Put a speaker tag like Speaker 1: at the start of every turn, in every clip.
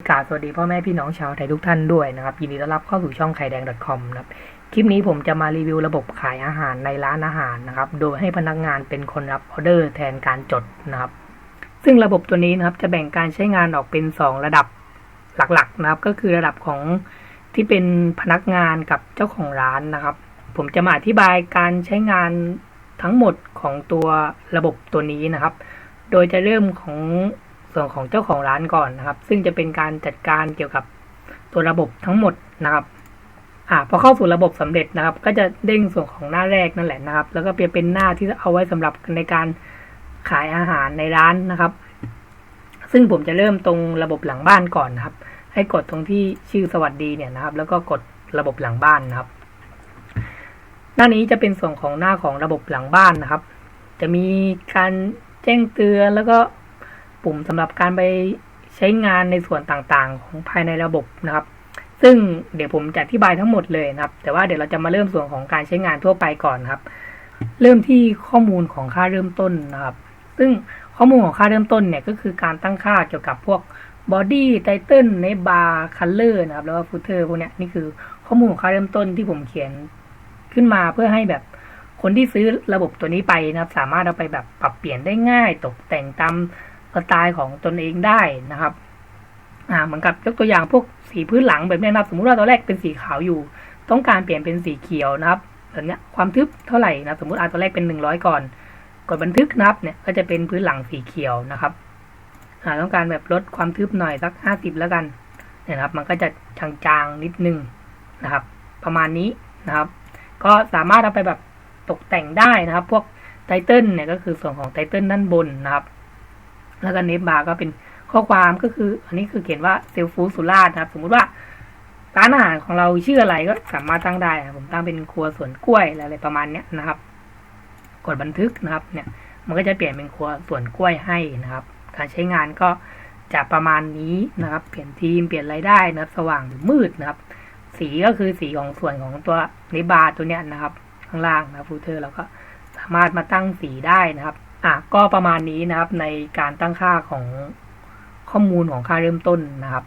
Speaker 1: กาสวัสดีพ่อแม่พี่น้องชาวไทยทุกท่านด้วยนะครับ ยินดีต้อนรับเข้าสู่ช่องไข่แดง .com นะครับคลิปนี้ผมจะมารีวิวระบบขายอาหารในร้านอาหารนะครับ โดยให้พนักงานเป็นคนรับออเดอร์แทนการจดนะครับ ซึ่งระบบตัวนี้นะครับจะแบ่งการใช้งานออกเป็น 2 ระดับหลักๆนะครับ ก็คือระดับของที่เป็นพนักงานกับเจ้าของร้านนะครับ ผมจะมาอธิบายการใช้งานทั้งหมดของตัวระบบตัวนี้นะครับ โดยจะเริ่มของ ส่วนของเจ้าของร้านก่อนนะครับ ซึ่งจะเป็นการจัดการเกี่ยวกับตัวระบบทั้งหมดนะครับอ่าพอเข้าสู่ระบบสำเร็จนะครับ ก็จะเด้งส่วนของหน้าแรกนั่นแหละนะครับ แล้วก็เปลี่ยนเป็นหน้าที่เอาไว้สำหรับในการขายอาหารในร้านนะครับ ซึ่งผมจะเริ่มตรงระบบหลังบ้านก่อนนะครับ ให้กดตรงที่ชื่อสวัสดีเนี่ยนะครับ แล้วก็กดระบบหลังบ้านนะครับ หน้านี้จะเป็นส่วนของหน้าของระบบหลังบ้านนะครับ จะมีการแจ้งเตือนแล้วก็ ปุ่มสำหรับการไปใช้งานในส่วนต่างๆ ของภายในระบบนะครับ ซึ่งเดี๋ยวผมจะอธิบายทั้งหมดเลยนะครับ แต่ว่าเดี๋ยวเราจะมาเริ่มส่วนของการใช้งานทั่วไปก่อนครับ เริ่มที่ข้อมูลของค่าเริ่มต้นนะครับ ซึ่งข้อมูลของค่าเริ่มต้นเนี่ยก็คือการตั้งค่าเกี่ยวกับพวก body title ใน bar color นะครับ แล้วก็ footer พวกเนี้ยนี่คือข้อมูลของค่าเริ่มต้นที่ผมเขียนขึ้นมาเพื่อให้แบบคนที่ซื้อระบบตัวนี้ไปนะครับ สามารถเอาไปแบบปรับเปลี่ยนได้ง่ายตกแต่งตาม สไตล์ของตนเองได้นะครับอ่าเหมือนกับยกตัวอย่างพวกสีพื้นหลังแบบนี้นะครับ สมมติว่าตอนแรกเป็นสีขาวอยู่ ต้องการเปลี่ยนเป็นสีเขียวนะครับแบบนี้ความทึบเท่าไหร่นะสมมติอ่าตอนแรกเป็นหนึ่งร้อยก่อนกดบันทึกนับเนี่ยก็จะเป็นพื้นหลังสีเขียวนะครับอ่าต้องการแบบลดความทึบหน่อยสักห้าสิบแล้วกันเนี่ยนะครับ มันก็จะจางๆนิดนึงนะครับ ประมาณนี้นะครับ ก็สามารถเอาไปแบบตกแต่งได้นะครับ พวกไตเติลเนี่ยก็คือส่วนของไตเติลด้านบนนะครับ แล้วก็เนฟบาร์ก็เป็นข้อความก็คือ อันนี้คือเขียนว่าเซลฟูสุราษนะครับ สมมุติว่าร้านอาหารของเราชื่ออะไรก็สามารถตั้งได้ผมตั้งเป็นครัวสวนกล้วยอะไรประมาณเนี้ยนะครับ กดบันทึกนะครับ เนี่ย มันก็จะเปลี่ยนเป็นครัวสวนกล้วยให้นะครับ การใช้งานก็จะประมาณนี้นะครับ เปลี่ยนทีมเปลี่ยนรายได้นะครับ สว่างหรือมืดนะครับ สีก็คือสีของส่วนของตัวในบาร์ตัวเนี้ยนะครับ ข้างล่างนะฟูเตอร์เราก็สามารถมาตั้งสีได้นะครับ อะก็ประมาณนี้นะครับในการตั้งค่าของข้อมูลของค่าเริ่มต้นนะครับ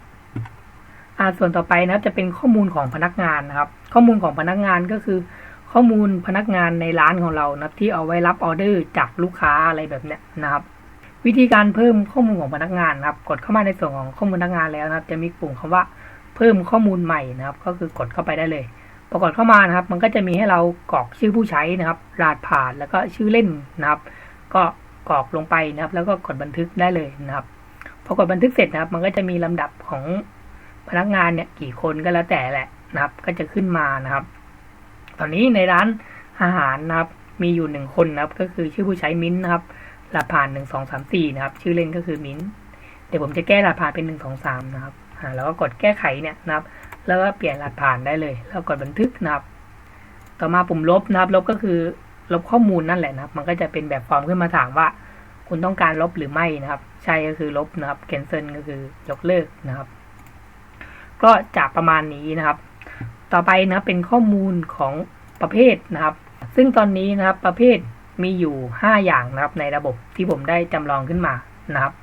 Speaker 1: อ่าส่วนต่อไปนะครับจะเป็นข้อมูลของพนักงานนะครับ ข้อมูลของพนักงานก็คือ ข้อมูลพนักงานในร้านของเรานะที่เอาไว้รับออเดอร์จากลูกค้าอะไรแบบเนี้ยนะครับ วิธีการเพิ่มข้อมูลของพนักงานนะครับ กดเข้ามาในส่วนของข้อมูลพนักงานแล้วนะครับ จะมีปุ่มคำว่าเพิ่มข้อมูลใหม่นะครับ ก็คือกดเข้าไปได้เลยพอกดเข้ามานะครับ มันก็จะมีให้เรากรอกชื่อผู้ใช้นะครับ รหัสผ่านแล้วก็ชื่อเล่นนะครับ ก็กรอกลงไปนะครับ แล้วก็กดบันทึกได้เลยนะครับ พอกดบันทึกเสร็จนะครับ มันก็จะมีลำดับของพนักงานเนี่ยกี่คนก็แล้วแต่แหละนะครับ ก็จะขึ้นมานะครับ ตอนนี้ในร้านอาหารนะครับ มีอยู่หนึ่งคนนะครับ ก็คือชื่อผู้ใช้มิ้นนะครับรหัสผ่านหนึ่งสองสามสี่นะครับ ชื่อเล่นก็คือมิ้นเดี๋ยวผมจะแก้รหัสผ่านเป็นหนึ่งสองสามนะครับอ่าแล้วก็กดแก้ไขเนี่ยนะครับ แล้วก็เปลี่ยนรหัสผ่านได้เลย แล้วกดบันทึกนะครับ ต่อมาปุ่มลบนะครับ ลบก็คือ ลบข้อมูลนั่นแหละนะครับ มันก็จะเป็นแบบฟอร์มขึ้นมาถามว่า คุณต้องการลบหรือไม่นะครับ ใช่ก็คือลบนะครับ cancel ก็คือยกเลิกนะครับ ก็จะประมาณนี้นะครับ ต่อไปนะเป็นข้อมูลของประเภทนะครับ ซึ่งตอนนี้นะครับประเภทมีอยู่ 5 อย่างนะครับ ในระบบที่ผมได้จำลองขึ้นมานะครับ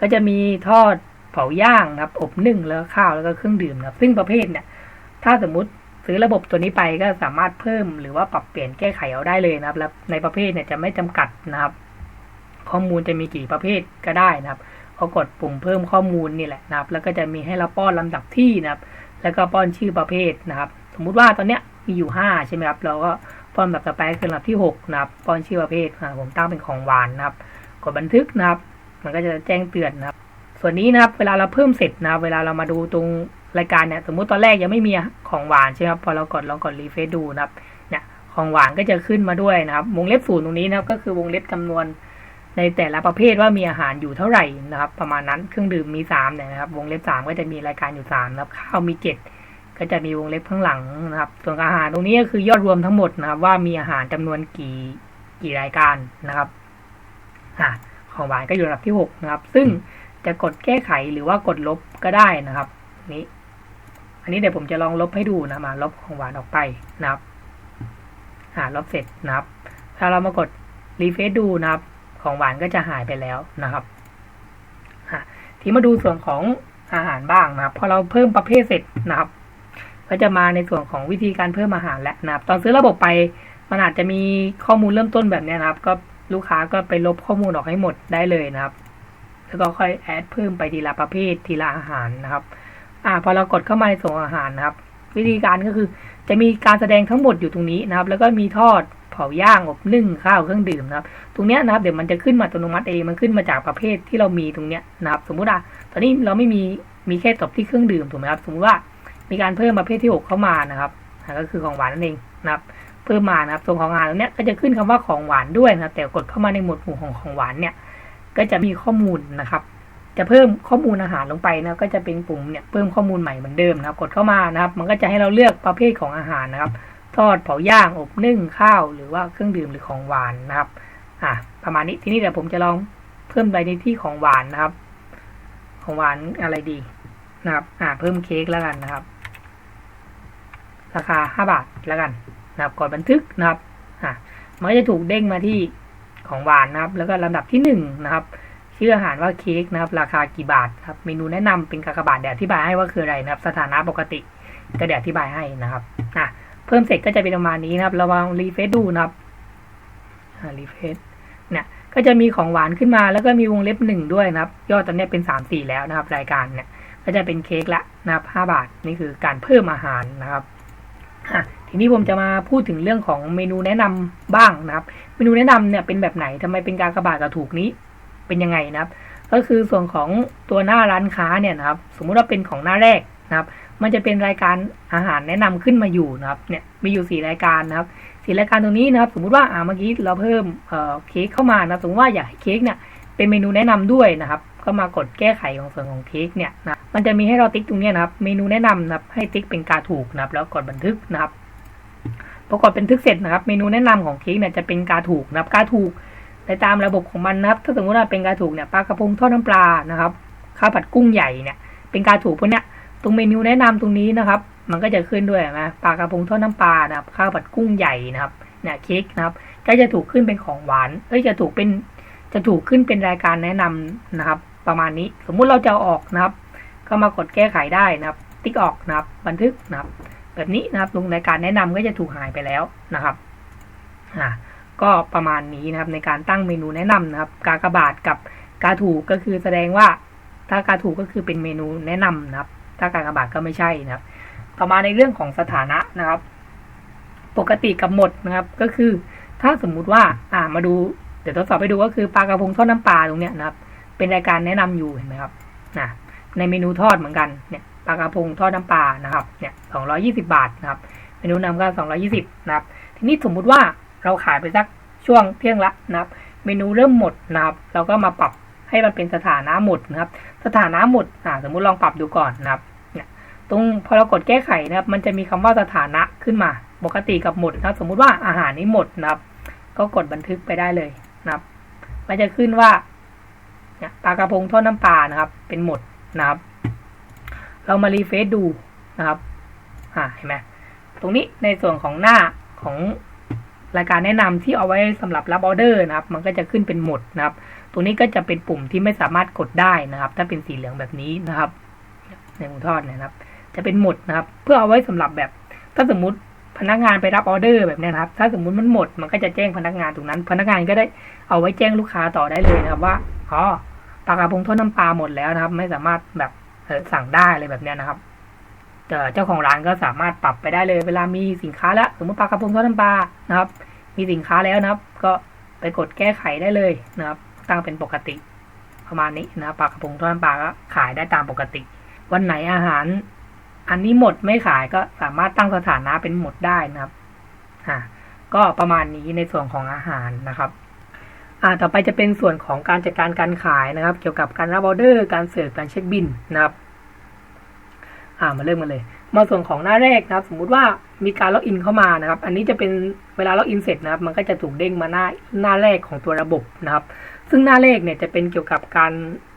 Speaker 1: ก็จะมีทอดเผาย่างนะครับ อบนึ่งแล้วข้าวแล้วก็เครื่องดื่มนะครับ ซึ่งประเภทเนี่ย ถ้าสมมติ ซื้อระบบตัวนี้ไปก็สามารถเพิ่มหรือว่าปรับเปลี่ยนแก้ไขเอาได้เลยนะครับ แล้วในประเภทเนี่ยจะไม่จำกัดนะครับ ข้อมูลจะมีกี่ประเภทก็ได้นะครับพอกดปุ่มเพิ่มข้อมูลนี่แหละนะครับ แล้วก็จะมีให้เราป้อนลำดับที่นะครับ แล้วก็ป้อนชื่อประเภทนะครับ สมมุติว่าตอนเนี้ยมีอยู่ห้าใช่ไหมครับ เราก็ป้อนแบบต่อไปคือลำดับที่หกนะครับ ป้อนชื่อประเภทผมตั้งเป็นของหวานนะครับ กดบันทึกนะครับ มันก็จะแจ้งเตือนนะครับ ส่วนนี้นะครับ เวลาเราเพิ่มเสร็จนะครับ เวลาเรามาดูตรง รายการเนี่ยสมมุติตอนแรกยังไม่มีของหวานใช่ไหมครับพอเรากดลองกดรีเฟซดูนะครับเนี่ยของหวานก็จะขึ้นมาด้วยนะครับ วงเล็บศูนย์ตรงนี้นะครับ ก็คือวงเล็บจำนวนในแต่ละประเภทว่ามีอาหารอยู่เท่าไหร่นะครับ ประมาณนั้นเครื่องดื่มมีสามเนี่ยนะครับ วงเล็บสามก็จะมีรายการอยู่สามนะครับข้าวมีเจ็ดก็จะมีวงเล็บข้างหลังนะครับ ส่วนอาหารตรงนี้ก็คือยอดรวมทั้งหมดนะครับ ว่ามีอาหารจำนวนกี่กี่รายการนะครับอ่าของหวานก็อยู่ระดับที่หกนะครับ ซึ่งจะกดแก้ไขหรือว่ากดลบก็ได้นะครับ นี้ นนี้เดี๋ยวผมจะลองลบให้ดูนะมาลบของหวานออกไปนะครับอ่าลบเสร็จนะครับ ถ้าเรามากดรีเฟซดูนะครับ ของหวานก็จะหายไปแล้วนะครับทีมาดูส่วนของอาหารบ้างนะครับ พอเราเพิ่มประเภทเสร็จนะครับ ก็จะมาในส่วนของวิธีการเพิ่มอาหารแล้วนะครับ ตอนซื้อระบบไปมันอาจจะมีข้อมูลเริ่มต้นแบบนี้นะครับ ก็ลูกค้าก็ไปลบข้อมูลออกให้หมดได้เลยนะครับ แล้วก็ค่อยแอดเพิ่มไปทีละประเภททีละอาหารนะครับ อ่า พอเรากดเข้ามาในส่วนอาหารนะครับ วิธีการก็คือ จะมีการแสดงทั้งหมดอยู่ตรงนี้นะครับ แล้วก็มีทอดเผาย่างอบนึ่งข้าวเครื่องดื่มนะครับ ตรงเนี้ยนะครับเดี๋ยวมันจะขึ้นมาอัตโนมัติเองมันขึ้นมาจากประเภทที่เรามีตรงเนี้ยนะครับ สมมุติอะตอนนี้เราไม่มีมีแค่ตบที่เครื่องดื่มถูกไหมครับสมมติว่ามีการเพิ่มประเภทที่หกเข้ามานะครับก็คือของหวานนั่นเองนะครับเพิ่มมานะครับส่วนของงานตรงเนี้ยก็จะขึ้นคำว่าของหวานด้วยนะครับแต่กดเข้ามาในหมวดหมู่ของของหวานเนี่ยก็จะมีข้อมูลนะครับ จะเพิ่มข้อมูลอาหารลงไปนะก็จะเป็นปุ่มเนี่ยเพิ่มข้อมูลใหม่เหมือนเดิมนะครับ กดเข้ามานะครับ มันก็จะให้เราเลือกประเภทของอาหารนะครับ ทอดเผาย่างอบนึ่งข้าว หรือว่าเครื่องดื่มหรือของหวานนะครับอะประมาณนี้ทีนี้เดี๋ยวผมจะลองเพิ่มไปในที่ของหวานนะครับ ของหวานอะไรดีนะครับ อ่าเพิ่มเค้กแล้วกันนะครับ ราคาห้าบาทแล้วกันนะครับกดบันทึกนะครับอะมันก็จะถูกเด้งมาที่ของหวานนะครับ แล้วก็ลำดับที่หนึ่งนะครับ ชื่ออาหารว่าเค้กนะครับราคากี่บาทครับเมนูแนะนำเป็นกากบาทเดี๋ยวอธิบายให้ว่าคืออะไรนะครับ สถานะปกติก็เดี๋ยวอธิบายให้นะครับอะเพิ่มเสร็จก็จะเป็นประมาณนี้นะครับ ระวังรีเฟซดูนะครับรีเฟซเนี่ยก็จะมีของหวานขึ้นมาแล้วก็มีวงเล็บหนึ่งด้วยนะครับ ยอดตอนนี้เป็นสามสี่แล้วนะครับ รายการเนี่ย ก็จะเป็นเค้กละนะครับห้าบาทนี่คือการเพิ่มอาหารนะครับอะทีนี้ผมจะมาพูดถึงเรื่องของเมนูแนะนำบ้างนะครับ เมนูแนะนำเนี่ยเป็นแบบไหนทำไมเป็นการกระบาดกระถูกนี้ เป็นยังไงนะครับ ก็คือส่วนของตัวหน้าร้านค้าเนี่ยนะครับ สมมุติว่าเป็นของหน้าแรกนะครับ มันจะเป็นรายการอาหารแนะนำขึ้นมาอยู่นะครับ เนี่ยมีอยู่สี่รายการนะครับสี่รายการตรงนี้นะครับ สมมุติว่าอ่าเมื่อกี้เราเพิ่มเอ่อเค้กเข้ามานะสมมติว่าอยากให้เค้กเนี่ยเป็นเมนูแนะนำด้วยนะครับ ก็มากดแก้ไขของส่วนของเค้กเนี่ยนะมันจะมีให้เราติ๊กตรงนี้นะครับ เมนูแนะนำนะครับ ให้ติ๊กเป็นการถูกนะครับ แล้วกดบันทึกนะครับพอกดบันทึกเสร็จนะครับ เมนูแนะนำของเค้กเนี่ยจะเป็นการถูกนะครับการถูก ในตามระบบของมันนะครับ ถ้าสมมติว่าเป็นการถูกเนี่ยปลากระพงทอดน้ำปลานะครับข้าวผัดกุ้งใหญ่เนี่ย เป็นการถูกพวกเนี้ยตรงเมนูแนะนำตรงนี้นะครับ มันก็จะขึ้นด้วยนะปลากระพงทอดน้ำปลานะครับข้าวผัดกุ้งใหญ่นะครับเนี่ยเค้กนะครับ ก็จะถูกขึ้นเป็นของหวานเอ้ยจะถูกเป็นจะถูกขึ้นเป็นรายการแนะนำนะครับ ประมาณนี้สมมุติเราจะออกนะครับ ก็มากดแก้ไขได้นะครับ ติ๊กออกนะครับ บันทึกนะครับ แบบนี้นะครับลงรายการแนะนำก็จะถูกหายไปแล้วนะครับอ่า ก็ประมาณนี้นะครับ ในการตั้งเมนูแนะนำนะครับ กากบาทกับกาถูกก็คือแสดงว่า ถ้ากาถูกก็คือเป็นเมนูแนะนำนะครับ ถ้ากากบาทก็ไม่ใช่นะครับ ต่อมาในเรื่องของสถานะนะครับ ปกติกับหมดนะครับ ก็คือถ้าสมมุติว่า อ่ามาดูเดี๋ยวทดสอบไปดูก็คือปลากระพงทอดน้ำปลาตรงเนี้ยนะครับ เป็นรายการแนะนำอยู่เห็นไหมครับนะในเมนูทอดเหมือนกันเนี่ยปลากระพงทอดน้ำปลานะครับเนี่ยสองร้อยี่สิบาทนะครับ เมนูนำก็สองร้อยี่สิบนะครับ ทีนี้สมมุติว่า เราขายไปสักช่วงเที่ยงละนะครับ เมนูเริ่มหมดนะครับ เราก็มาปรับให้มันเป็นสถานะหมดนะครับ สถานะหมดอ่าสมมุติลองปรับดูก่อนนะครับเนี่ยตรงพอเรากดแก้ไขนะครับ มันจะมีคำว่าสถานะขึ้นมา ปกติกับหมดนะครับ สมมุติว่าอาหารนี้หมดนะครับ ก็กดบันทึกไปได้เลยนะครับ มันจะขึ้นว่าเนี่ยปลากระพงทอดน้ำปลานะครับ เป็นหมดนะครับ เรามารีเฟซดูนะครับอ่าเห็นไหมตรงนี้ในส่วนของหน้าของ รายการแนะนำที่เอาไว้สำหรับรับออเดอร์นะครับ มันก็จะขึ้นเป็นหมดนะครับ ตรงนี้ก็จะเป็นปุ่มที่ไม่สามารถกดได้นะครับ ถ้าเป็นสีเหลืองแบบนี้นะครับ ในหมูทอดนะครับ จะเป็นหมดนะครับ เพื่อเอาไว้สำหรับแบบ ถ้าสมมติพนักงานไปรับออเดอร์แบบนี้นะครับ ถ้าสมมุติมันหมด มันก็จะแจ้งพนักงานตรงนั้น พนักงานก็ได้เอาไว้แจ้งลูกค้าต่อได้เลยนะครับว่า อ๋อ ปลากระพงทอดน้ำปลาหมดแล้วนะครับ ไม่สามารถแบบสั่งได้อะไรแบบนี้นะครับ เจ้าของร้านก็สามารถปรับไปได้เลย เวลามีสินค้าแล้วสมมติปลากระพงทอดน้ำปลานะครับ มีสินค้าแล้วนะครับ ก็ไปกดแก้ไขได้เลยนะครับ ตั้งเป็นปกติประมาณนี้นะปลากระพงทอดน้ำปลาก็ขายได้ตามปกติ วันไหนอาหาร อันนี้หมดไม่ขายก็สามารถตั้งสถานะเป็นหมดได้นะครับอ่าก็ประมาณนี้ในส่วนของอาหารนะครับอ่าต่อไปจะเป็นส่วนของการจัดการการขายนะครับ เกี่ยวกับการรับออเดอร์ การเสิร์ฟการเช็คบินนะครับ อ่ามาเริ่มกันเลย มาส่วนของหน้าแรกนะครับ สมมุติว่ามีการล็อกอินเข้ามานะครับ อันนี้จะเป็นเวลาล็อกอินเสร็จนะครับ มันก็จะถูกเด้งมาหน้าหน้าแรกของตัวระบบนะครับ ซึ่งหน้าแรกเนี่ยจะเป็นเกี่ยวกับการ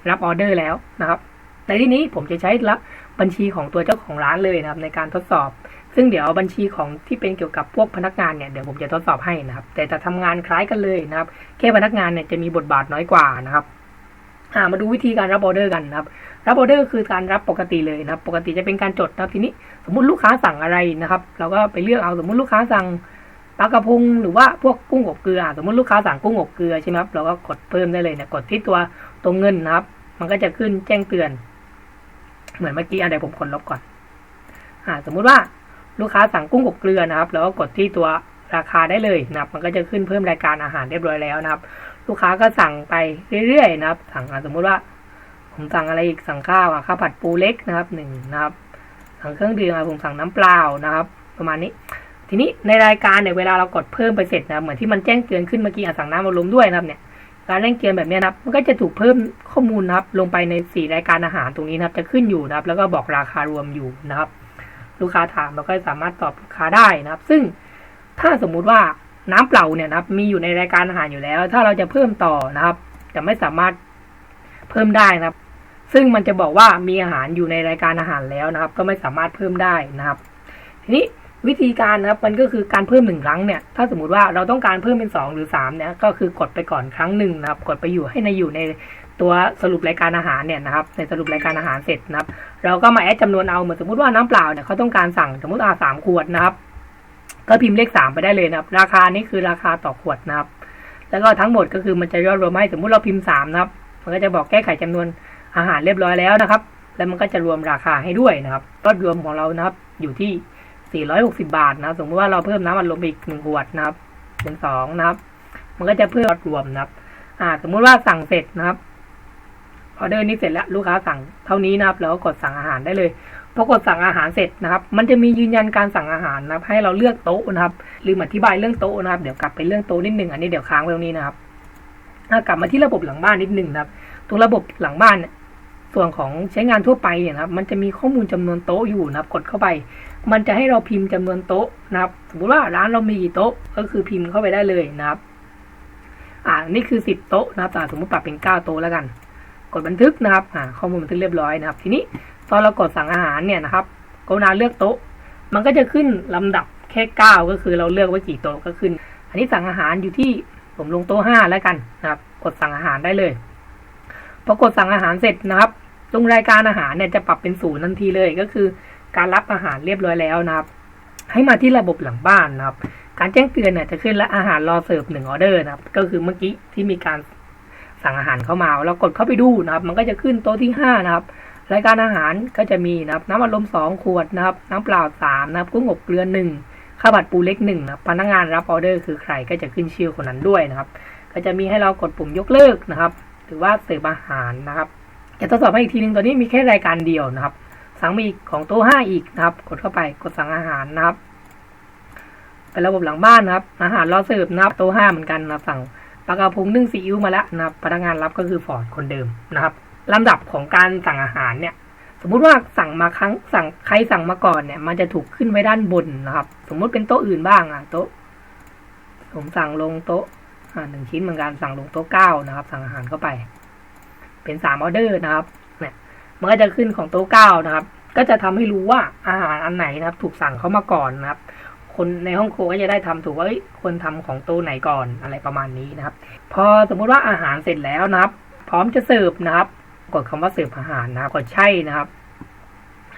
Speaker 1: รับออเดอร์แล้วนะครับในที่นี้ผมจะใช้ละบัญชีของตัวเจ้าของร้านเลยนะครับ ในการทดสอบ ซึ่งเดี๋ยวบัญชีของที่เป็นเกี่ยวกับพวกพนักงานเนี่ยเดี๋ยวผมจะทดสอบให้นะครับ แต่จะทำงานคล้ายกันเลยนะครับแค่พนักงานเนี่ยจะมีบทบาทน้อยกว่านะครับามาดูวิธีการรับออเดอร์กันนะครับ รับออเดอร์คือการรับปกติเลยนะครับ ปกติจะเป็นการจดนะครับทีนี้สมมุติลูกค้าสั่งอะไรนะครับ เราก็ไปเลือกเอาสมมุติลูกค้าสั่งปลากระพงหรือว่าพวกกุ้งอบเกลือ สมมติลูกค้าสั่งกุ้งอบเกลือใช่ไหมครับเราก็กดเพิ่มได้เลยเนี่ยกดที่ตัวตรงเงินนะครับ มันก็จะขึ้นแจ้งเตือน เหมือนเมื่อกี้อะเดี๋ยวผมกดลบก่อน อ่า สมมุติว่าลูกค้าสั่งกุ้งอบเกลือนะครับเราก็กดที่ตัวราคาได้เลยนะครับ มันก็จะขึ้นเพิ่มรายการอาหารเรียบร้อยแล้วนะครับ ลูกค้าก็สั่งไปเรื่อยๆนะครับ สั่งสมมุติว่า ผมสั่งอะไรอีกสั่งข้าวอะข้าวผัดปูเล็กนะครับหนึ่งนะครับสั่งเครื่องดื่มผมสั่งน้ำเปล่านะครับ ประมาณนี้ ทีนี้ในรายการเนี่ยเวลาเรากดเพิ่มไปเสร็จนะเหมือนที่มันแจ้งเตือนขึ้นเมื่อกี้สั่งน้ำมาลมด้วยนะครับเนี่ยการแจ้งเตือนแบบนี้นะครับ มันก็จะถูกเพิ่มข้อมูลนะครับ ลงไปในสี่รายการอาหารตรงนี้นะครับ จะขึ้นอยู่นะครับ แล้วก็บอกราคารวมอยู่นะครับ ลูกค้าถามเราก็สามารถตอบลูกค้าได้นะครับ ซึ่งถ้าสมมุติว่าน้ำเปล่าเนี่ยนะครับ มีอยู่ในรายการอาหารอยู่แล้ว ถ้าเราจะเพิ่มต่อนะครับ จะไม่สามารถเพิ่มได้นะครับ ซึ่งมันจะบอกว่ามีอาหารอยู่ในรายการอาหารแล้วนะครับ ก็ไม่สามารถเพิ่มได้นะครับ ทีนี้วิธีการนะครับมันก็คือการเพิ่มหนึ่งครั้งเนี่ยถ้าสมมติว่าเราต้องการเพิ่มเป็นสองหรือสามเนี่ยก็คือกดไปก่อนครั้งหนึ่งนะครับ กดไปอยู่ให้ในอยู่ในตัวสรุปรายการอาหารเนี่ยนะครับ ในสรุปรายการอาหารเสร็จนะครับ เราก็มาแอดจำนวนเอาเหมือนสมมติว่าน้ำเปล่าเนี่ยเขาต้องการสั่งสมมติอาสามขวดนะครับ ก็พิมพ์เลขสามไปได้เลยนะครับ ราคานี้คือราคาต่อขวดนะครับ แล้วก็ทั้งหมดก็คือมันจะยอดรวมให้สมมติเราพิมพ์สามนะครับมันก็จะบอกแก้ไขจำนวน อาหารเรียบร้อยแล้วนะครับ แล้วมันก็จะรวมราคาให้ด้วยนะครับยอดรวมของเรานะครับอยู่ที่ 460 บาทนะสมมติว่าเราเพิ่มน้ำอัดลมอีกหนึ่งขวดนะครับเป็นสองนะครับ มันก็จะเพิ่มยอดรวมนะครับ อ่า สมมุติว่าสั่งเสร็จนะครับออเดอร์นี้เสร็จแล้วลูกค้าสั่งเท่านี้นะครับ แล้วก็กดสั่งอาหารได้เลยพอกดสั่งอาหารเสร็จนะครับ มันจะมียืนยันการสั่งอาหารนะครับ ให้เราเลือกโต๊ะนะครับลืมอธิบายเรื่องโต๊ะนะครับ เดี๋ยวกลับไปเรื่องโต๊ะนิดหนึ่งอันนี้เดี๋ยวค้างไว้ตรงนี้นะครับกลับมาที่ระบบหลังบ้านนิดหนึ่งนะครับ ตรงระบบหลังบ้านเนี่ย ส่วนของใช้งานทั่วไปเนี่ยนะครับ มันจะมีข้อมูลจำนวนโต๊ะอยู่นะครับ กดเข้าไป มันจะให้เราพิมพ์จำนวนโต๊ะนะครับ สมมติว่าร้านเรามีกี่โต๊ะ ก็คือพิมพ์เข้าไปได้เลยนะครับ อ่า นี่คือสิบโต๊ะนะครับแต่สมมติปรับเป็นเก้าโต๊ะแล้วกัน กดบันทึกนะครับ อ่า ข้อมูลบันทึกเรียบร้อยนะครับ ทีนี้ตอนเรากดสั่งอาหารเนี่ยนะครับกรุณาเลือกโต๊ะ มันก็จะขึ้นลำดับแค่เก้าก็คือเราเลือกไว้กี่โต๊ะก็ขึ้น อันนี้สั่งอาหารอยู่ที่ผมลงโต๊ะห้าแล้วกันนะครับ กดสั่งอาหารได้เลยพอกดสั่งอาหารเสร็จนะครับ ตรงรายการอาหารเนี่ยจะปรับเป็นศูนย์ทันทีเลยก็คือการรับอาหารเรียบร้อยแล้วนะครับ ให้มาที่ระบบหลังบ้านนะครับ การแจ้งเตือนเนี่ยจะขึ้นและอาหารรอเสิร์ฟหนึ่งออเดอร์นะครับ ก็คือเมื่อกี้ที่มีการสั่งอาหารเข้ามาเรากดเข้าไปดูนะครับ มันก็จะขึ้นโต๊ะที่ห้านะครับรายการอาหารก็จะมีนะครับน้ำอัดลมสองขวดนะครับ น้ำเปล่าสามนะครับกุ้งอบเกลือหนึ่งข้าวผัดปูเล็กหนึ่งนะพนักงานรับออเดอร์คือใครก็จะขึ้นชื่อคนนั้นด้วยนะครับ ก็จะมีให้เรากดปุ่มยกเลิกนะครับ หรือว่าเสิร์ฟอาหารนะครับ จะทดสอบให้อีกทีหนึ่งตอนนี้มีแค่รายการเดียวนะครับ สั่งมาอีกของโต๊ะห้าอีกนะครับ กดเข้าไปกดสั่งอาหารนะครับเป็นระบบหลังบ้านนะครับ อาหารรอเสิร์ฟนะครับโต๊ะห้าเหมือนกันนะครับสั่งปลากระพงนึ่งซีอิ๊วมาแล้วนะครับพนักงานรับก็คือฟอร์ดคนเดิมนะครับลำดับของการสั่งอาหารเนี่ย สมมุติว่าสั่งมาครั้งสั่งใครสั่งมาก่อนเนี่ย มันจะถูกขึ้นไว้ด้านบนนะครับ สมมุติเป็นโต๊ะอื่นบ้างอะโต๊ะผมสั่งลงโต๊ะหนึ่งชิ้นเหมือนกันสั่งลงโต๊ะเก้านะครับ สั่งอาหารเข้าไป เป็นสามออเดอร์นะครับเนี่ยมันก็จะขึ้นของโต๊ะเก้านะครับ ก็จะทำให้รู้ว่าอาหารอันไหนนะครับ ถูกสั่งเข้ามาก่อนนะครับ คนในห้องครัวก็จะได้ทำถูกว่าคนทำของโต๊ะไหนก่อนอะไรประมาณนี้นะครับ พอสมมุติว่าอาหารเสร็จแล้วนะครับ พร้อมจะเสิร์ฟนะครับ กดคำว่าเสิร์ฟอาหารนะครับ กดใช่นะครับ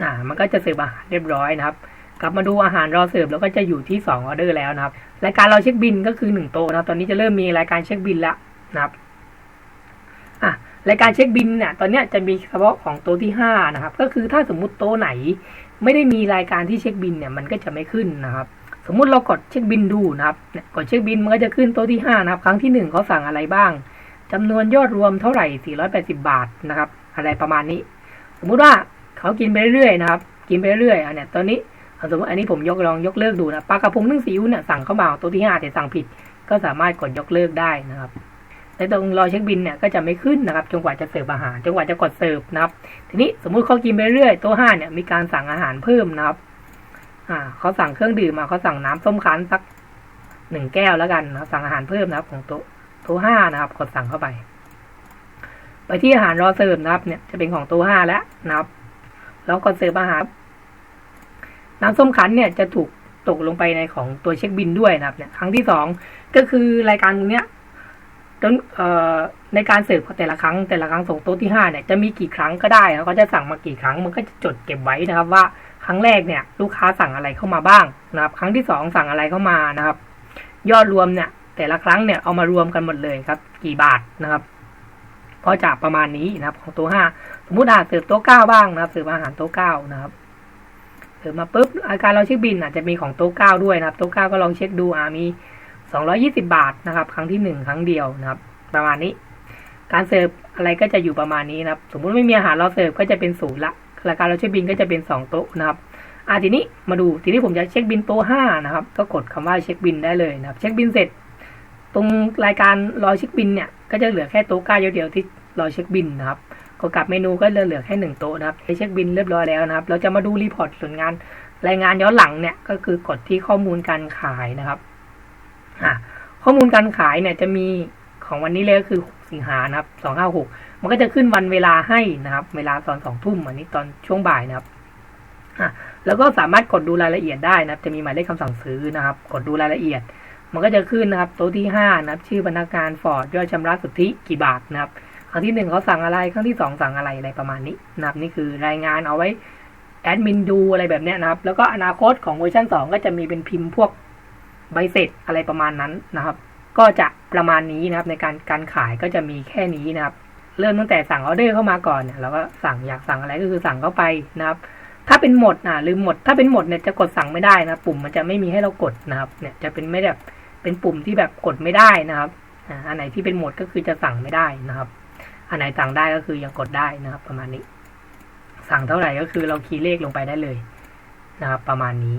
Speaker 1: อ่า มันก็จะเสิร์ฟอาหารเรียบร้อยนะครับกลับมาดูอาหารรอเสิร์ฟแล้วก็จะอยู่ที่สองออเดอร์แล้วนะครับรายการเราเช็คบินก็คือหนึ่งโต๊ะนะครับ ตอนนี้จะเริ่มมีรายการเช็คบินแล้วนะครับอะ รายการเช็คบินเนี่ยตอนนี้จะมีเฉพาะของโต๊ะที่ห้านะครับก็คือถ้าสมมุติโต๊ะไหน ไม่ได้มีรายการที่เช็คบินเนี่ยมันก็จะไม่ขึ้นนะครับสมมุติเรากดเช็คบินดูนะครับกดเช็คบินมันก็จะขึ้นโต๊ะที่ห้านะครับครั้งที่หนึ่งเขาสั่งอะไรบ้างจำนวนยอดรวมเท่าไหร่ 480 บาทนะครับอะไรประมาณนี้ สมมุติว่าเขากินไปเรื่อยๆนะครับกินไปเรื่อยๆอันเนี้ยตอนนี้สมมติอันนี้ผมยกลองยกเลิกดูนะปลากระพงนึ่งซีอิ๊วเนี่ยสั่งเข้ามาโต๊ะที่ห้าแต่สั่งผิด ก็สามารถกดยกเลิกได้นะครับ ในตรงรอเช็คบินเนี่ยก็จะไม่ขึ้นนะครับจนกว่าจะเสิร์ฟอาหารจนกว่าจะกดเสิร์ฟนะครับ ทีนี้สมมุติเขากินไปเรื่อยโต๊ะห้าเนี่ยมีการสั่งอาหารเพิ่มนะครับอ่าเขาสั่งเครื่องดื่มมาเขาสั่งน้ำส้มคั้นสักหนึ่งแก้วแล้วกันนะสั่งอาหารเพิ่มนะครับ ของโต๊ะโต๊ะห้านะครับ กดสั่งเข้าไป ไปที่อาหารรอเสิร์ฟนะครับ เนี่ยจะเป็นของโต๊ะห้าแล้วนะครับแล้วกดเสิร์ฟอาหารน้ำส้มคั้นเนี่ยจะถูกตกลงไปในของตัวเช็คบินด้วยนะครับ เนี่ย ครั้งที่สองก็คือรายการเนี้ย จนในการเสิร์ฟแต่ละครั้งแต่ละครั้งส่งโต๊ะที่ห้าเนี่ยจะมีกี่ครั้งก็ได้แล้วก็จะสั่งมากี่ครั้งมันก็จะจดเก็บไว้นะครับ ว่าครั้งแรกเนี่ย ลูกค้าสั่งอะไรเข้ามาบ้างนะครับ ครั้งที่สองสั่งอะไรเข้ามานะครับ ยอดรวมเนี่ย แต่ละครั้งเนี่ยเอามารวมกันหมดเลยครับ กี่บาทนะครับก็จะประมาณนี้นะครับ ของโต๊ะห้าสมมติอาเสิร์ฟโต๊ะเก้าบ้างนะครับเสิร์ฟอาหารโต๊ะเก้านะครับเสิร์ฟมาปุ๊บอาการเราเช็คบินอาจจะมีของโต๊ะเก้าด้วยนะครับโต๊ะเก้าก็ลองเช็คดูอ่ามี 220 บาทนะครับ ครั้งที่หนึ่งครั้งเดียวนะครับ ประมาณนี้ การเสิร์ฟอะไรก็จะอยู่ประมาณนี้นะครับ สมมุติไม่มีอาหารเราเสิร์ฟก็จะเป็นศูนย์ละรายการเราเช็คบินก็จะเป็น 2 โต๊ะนะครับอ่าทีนี้มาดูทีนี้ผมจะเช็คบินโต๊ะ5นะครับ ก็กดคำว่าเช็คบินได้เลยนะครับ เช็คบินเสร็จ ตรงรายการรอเช็คบินเนี่ยก็จะเหลือแค่โต๊ะเก้าเดียวที่รอเช็คบินนะครับก็กลับเมนูก็เหลือเหลือแค่หนึ่งโต๊ะนะครับเช็คบินเรียบร้อยแล้วนะครับ เราจะมาดูรีพอร์ตส่วนงานรายงานย้อนหลังเนี่ยก็คือกดที่ข้อมูลการขายนะครับ อ่าข้อมูลการขายเนี่ยจะมีของวันนี้เลยก็คือสิงหานะครับสองห้าหกมันก็จะขึ้นวันเวลาให้นะครับ เวลาตอนสองทุ่มอันนี้ตอนช่วงบ่ายนะครับแล้วก็สามารถกดดูรายละเอียดได้นะครับ จะมีหมายเลขคำสั่งซื้อนะครับ กดดูรายละเอียด มันก็จะขึ้นนะครับ โต๊ะที่ห้านะครับ ชื่อพนักงานฟอร์ดยอดชำระสุทธิกี่บาทนะครับ ครั้งที่หนึ่งเขาสั่งอะไร ครั้งที่สองสั่งอะไรอะไรประมาณนี้นะครับ นี่คือรายงานเอาไว้แอดมินดูอะไรแบบนี้นะครับ แล้วก็อนาคตของเวอร์ชันสองก็จะมีเป็นพิมพ์พวก ใบเสร็จอะไรประมาณนั้นนะครับ ก็จะประมาณนี้นะครับ ในการการขายก็จะมีแค่นี้นะครับ เริ่มตั้งแต่สั่งออเดอร์เข้ามาก่อนเนี่ยเราก็สั่งอยากสั่งอะไรก็คือสั่งเข้าไปนะครับ ถ้าเป็นหมดอะหรือหมด ถ้าเป็นหมดเนี่ยจะกดสั่งไม่ได้นะปุ่มมันจะไม่มีให้เรากดนะครับ เนี่ยจะเป็นไม่แบบเป็นปุ่มที่แบบกดไม่ได้นะครับอันไหนที่เป็นหมดก็คือจะสั่งไม่ได้นะครับ อันไหนสั่งได้ก็คือยังกดได้นะครับ ประมาณนี้ สั่งเท่าไหร่ก็คือเราคีย์เลขลงไปได้เลยนะครับ ประมาณนี้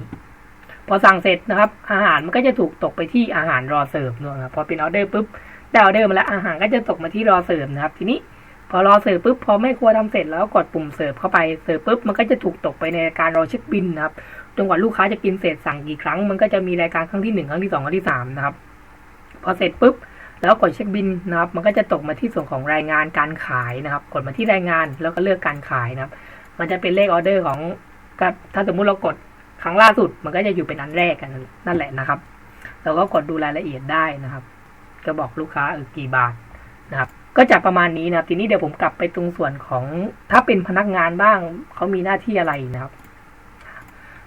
Speaker 1: พอสั่งเสร็จนะครับ อาหารมันก็จะถูกตกไปที่อาหารรอเสิร์ฟนะครับพอเป็นออเดอร์ปุ๊บได้ออเดอร์มาแล้วอาหารก็จะตกมาที่รอเสิร์ฟนะครับ ทีนี้พอรอเสิร์ฟปุ๊บพอไม่ครัวทำเสร็จแล้วกดปุ่มเสิร์ฟเข้าไปเสิร์ฟปุ๊บมันก็จะถูกตกไปในการรอเช็คบินนะครับจนกว่าลูกค้าจะกินเสร็จสั่งกี่ครั้ง มันก็จะมีรายการครั้งที่หนึ่งครั้งที่สองครั้งที่สามนะครับพอเสร็จปุ๊บแล้วกดเช็คบินนะครับ มันก็จะตกมาที่ส่วนของรายงานการขายนะครับ กดมาที่รายงานแล้วก็เลือกการขายนะครับ มันจะเป็นเลขออเดอร์ของถ้าสมมุติเรากด ครั้งล่าสุดมันก็จะอยู่เป็นอันแรกกันนั่นแหละนะครับ เราก็กดดูรายละเอียดได้นะครับ ก็บอกลูกค้าเออกี่บาทนะครับ ก็จะประมาณนี้นะครับทีนี้เดี๋ยวผมกลับไปตรงส่วนของถ้าเป็นพนักงานบ้างเขามีหน้าที่อะไรนะครับ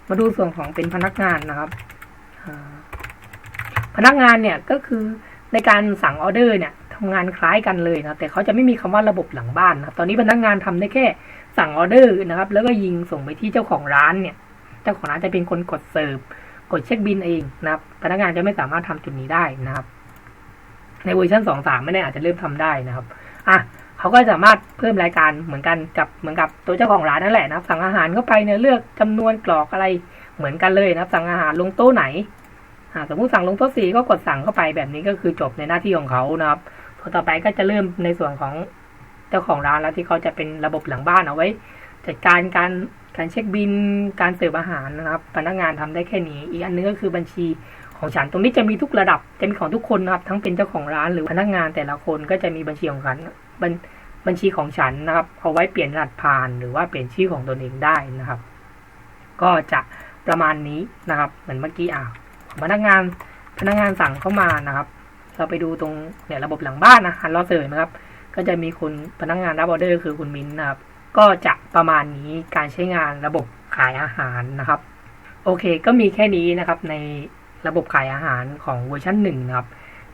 Speaker 1: มาดูส่วนของเป็นพนักงานนะครับพนักงานเนี่ยก็คือในการสั่งออเดอร์เนี่ยทำงานคล้ายกันเลยนะแต่เขาจะไม่มีคำว่าระบบหลังบ้านนะตอนนี้พนักงานทำได้แค่สั่งออเดอร์นะครับ แล้วก็ยิงส่งไปที่เจ้าของร้านเนี่ย เจ้าของร้านจะเป็นคนกดเสิร์ฟกดเช็คบินเองนะครับพนักงานจะไม่สามารถทำจุดนี้ได้นะครับ ในเวอร์ชันสองสามไม่แน่อาจจะเริ่มทำได้นะครับอะเขาก็สามารถเพิ่มรายการเหมือนกันกับเหมือนกับตัวเจ้าของร้านนั่นแหละนะครับ สั่งอาหารเข้าไปเนี่ยเลือกจำนวนกรอกอะไรเหมือนกันเลยนะครับ สั่งอาหารลงโต๊ะไหนอ่าสมมติสั่งลงโต๊ะสี่ก็กดสั่งเข้าไปแบบนี้ก็คือจบในหน้าที่ของเขานะครับต่อไปก็จะเริ่มในส่วนของเจ้าของร้านแล้วที่เขาจะเป็นระบบหลังบ้านเอาไว้ จัดการการการเช็คบินการเสิร์ฟอาหารนะครับพนักงานทำได้แค่นี้ อีกอันนึงก็คือบัญชีของฉันตรงนี้จะมีทุกระดับจะมีของทุกคนนะครับ ทั้งเป็นเจ้าของร้านหรือพนักงานแต่ละคนก็จะมีบัญชีของฉันบัญบัญชีของฉันนะครับเอาไว้เปลี่ยนรหัสผ่าน หรือว่าเปลี่ยนชื่อของตนเองได้นะครับ ก็จะประมาณนี้นะครับ เหมือนเมื่อกี้อะพนักงานพนักงานสั่งเข้ามานะครับ เราไปดูตรงเนี่ยระบบหลังบ้านนะฮันรอเสิร์นะครับ ก็จะมีคุณพนักงานรับออเดอร์คือคุณมิ้นนะครับ ก็จะประมาณนี้การใช้งานระบบขายอาหารนะครับ โอเคก็มีแค่นี้นะครับในระบบขายอาหารของเวอร์ชันหนึ่งนะครับ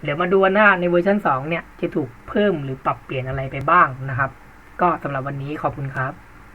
Speaker 1: เดี๋ยวมาดูหน้าในเวอร์ชันสองเนี่ยจะถูกเพิ่มหรือปรับเปลี่ยนอะไรไปบ้างนะครับ ก็สำหรับวันนี้ขอบคุณครับ